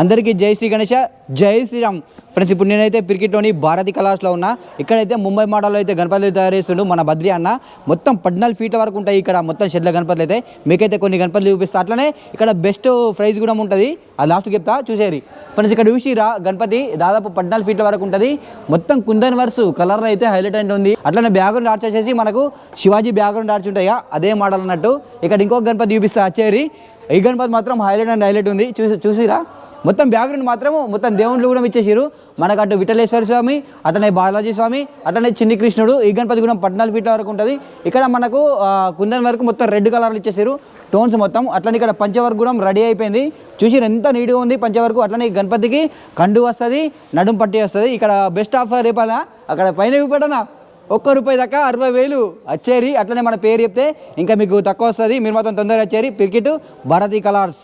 అందరికీ జై శ్రీ గణేష జై శ్రీరామ్. ఫ్రెండ్స్ ఇప్పుడు నేనైతే క్రికెట్లోని భారతి కళాశాలలో ఉన్నా. ఇక్కడైతే ముంబై మోడల్లో అయితే గణపతులు తయారు చేస్తుండు మన బద్రి అన్న. మొత్తం పద్నాలుగు ఫీట్ల వరకు ఉంటాయి ఇక్కడ మొత్తం షెడ్ల గణపతులు అయితే. మీకైతే కొన్ని గణపతులు చూపిస్తా. అట్లనే ఇక్కడ బెస్ట్ ప్రైజ్ కూడా ఉంటుంది. ఆ లాస్ట్ చెప్తా చూసేది ఫ్రెండ్స్ ఇక్కడ చూసిరా గణపతి దాదాపు పద్నాలుగు ఫీట్ల వరకు ఉంటుంది. మొత్తం కుందన్ వర్స్ కలర్ అయితే హైలైట్ అయితే ఉంది. అట్లనే బ్యాక్గ్రౌండ్ ఆర్చ్ వచ్చేసి మనకు శివాజీ బ్యాక్గ్రౌండ్ ఆర్చ్ ఉంటాయా? అదే మోడల్ అన్నట్టు. ఇక్కడ ఇంకొక గణపతి చూపిస్తా వచ్చేది ఈ గణపతి మాత్రం హైలైట్ అండ్ హైలైట్ ఉంది. చూసి చూసిరా? మొత్తం బ్యాక్గ్రౌండ్ మాత్రం మొత్తం దేవుళ్ళు కూడా ఇచ్చేసారు మనకు అటు విఠలేశ్వర స్వామి అట్లనే బాలాజీ స్వామి అట్లనే చిన్ని కృష్ణుడు ఈ గణపతి కూడా పద్నాలుగు ఫీట్ల వరకు ఉంటుంది. ఇక్కడ మనకు కుందన్ వరకు మొత్తం రెడ్ కలర్లు ఇచ్చేసారు టోన్స్ మొత్తం అట్లనే ఇక్కడ పంచవర్క్ కూడా రెడీ అయిపోయింది. చూసి ఎంత నీట్గా ఉంది పంచవర్కు అట్లనే ఈ గణపతికి కండు వస్తుంది నడుం పట్టి వస్తుంది. ఇక్కడ బెస్ట్ ఆఫర్ రేపాలా అక్కడ పైన ఇవ్వబడనా ఒక్క రూపాయి దాకా అరవై వేలు వచ్చేరి అట్లనే మన పేరు చెప్తే ఇంకా మీకు తక్కువ వస్తుంది. మీరు మాత్రం తొందరగా వచ్చేరి. పిరికిట్ భారతీ కలర్స్.